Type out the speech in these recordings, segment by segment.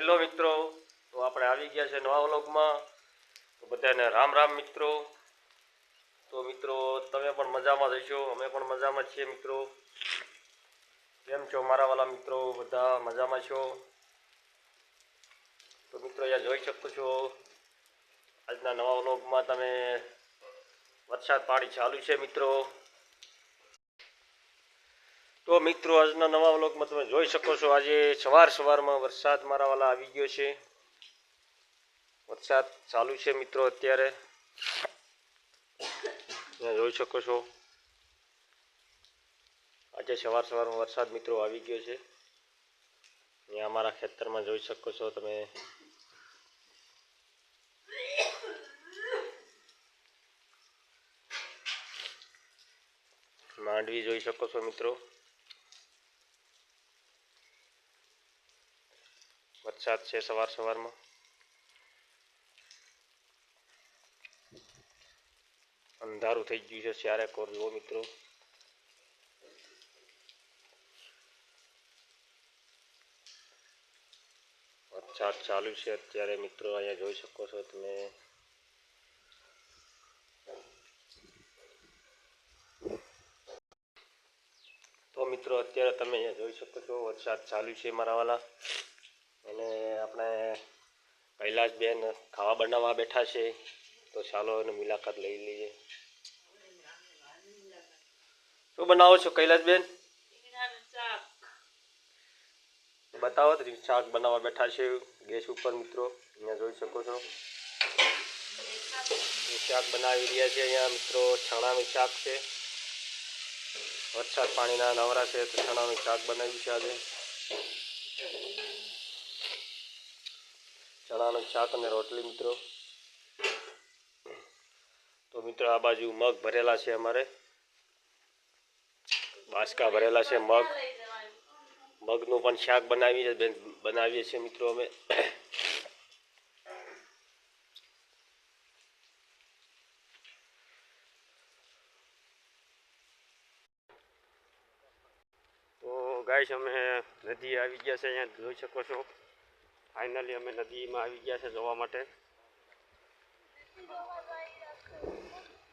Hello મિત્રો, તો આપણે આવી ગયા છે નવા વ્લોગમાં. તો બધાને રામ રામ મિત્રો. તો મિત્રો, તમે પણ મજામાં જઈશો અમે પણ મજામાં છીએ મિત્રો. કેમ છો મારા વાલા મિત્રો? બધા મજામાં છો? તો મિત્રો, અહીંયા જોઈ શકો છો, આજના નવા વ્લોગમાં તમે વરસાદ પાણી ચાલુ છે મિત્રો. તો મિત્રો, આજના નવા વ્લોગમાં તમે જોઈ શકો છો, આજે સવાર સવારમાં વરસાદ મારા વાલા આવી ગયો છે. વરસાદ ચાલુ છે મિત્રો અત્યારે. જોઈ શકો છો. આજે સવાર સવારમાં વરસાદ મિત્રો આવી ગયો છે. અહીંયા અમારા ખેતરમાં જોઈ શકો છો તમે. માંડવી જોઈ શકો છો મિત્રો. વરસાદ છે સવાર સવારમાં. અંધારું થઈ ગયું છે ચારે કોર મિત્રો. વરસાદ ચાલુ છે અત્યારે, મિત્રો, અહીંયા જોઈ શકો છો તમે. તો મિત્રો, અત્યારે તમે અહીંયા જોઈ શકો છો વરસાદ ચાલુ છે મારા વાલા. અને આપણે કૈલાસબેન ખાવા બનાવવા બેઠા છે. તો ચાલો એની મુલાકાત લઈ લઈએ. શું બનાવો છો કૈલાસબેન બતાવો તો શાક બનાવવા બેઠા છે. ગેસ ઉપર મિત્રો, અહીંયા જોઈ શકો છો. શાક બનાવી રહ્યા છે અહીંયા મિત્રો, છાણાનું શાક છે. વરસાદ પાણીના નવરા છે તો છણાનું શાક બનાવ્યું છે આજે. ચણાનું શાક અને રોટલી, મિત્રો. તો મિત્રો, આ બાજુ મગ ભરેલા છે અમારે. બાસકા ભરેલા છે મગ. મગનું પણ શાક બનાવીએ બેન, બનાવીએ છીએ મિત્રો અમે. તો ગાઈશ અમે નદી આવી ગયા છે, અહીંયા જોઈ શકો છો. ફાઇનલી અમે નદીમાં આવી ગયા છે જોવા માટે.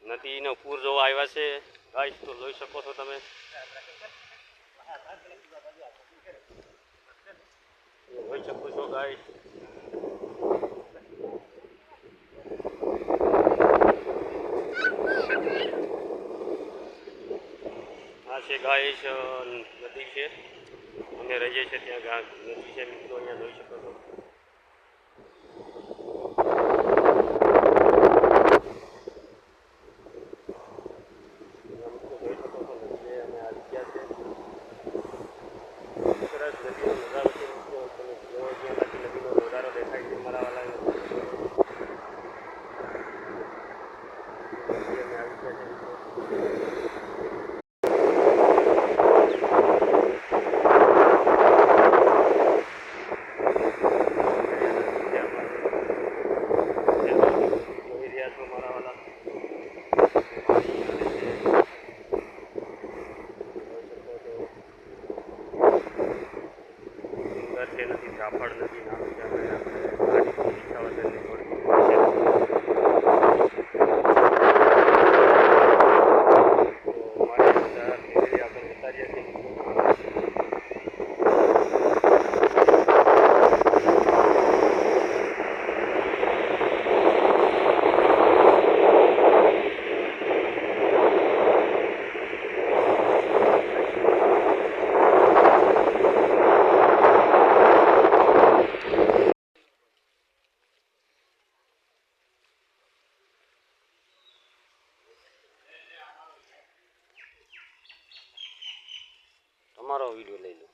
નદીનો પૂર જોવા આવ્યા છે. ગાઈસ તો જોઈ શકો છો તમે. જોઈ શકો છો ગાઈસ આ છે ગાઈશ અ, નદી છે. અમે રહીએ છીએ ત્યાં નદી છે મિત્રો અહીંયા જોઈ શકો છો અહીંયા મિત્રો જોઈ શકો છો નદી અમે આવી ગયા છે સરસ નદીનો નજારો છે મિત્રો તમે જોવો ત્યાંથી નદીનો નજારો દેખાય છે મારા વાલા નદી અમે આવી ગયા છે મિત્રો જોઈ રહ્યા છો મારા વાલા નથી નથી નામ છે આપણે આપણે ગાડીથી વિસાવદરની થોડી તો મારી બધા ધીરે આપણે ઉતારીએ છીએ તમારો વીડિયો લઈ લો.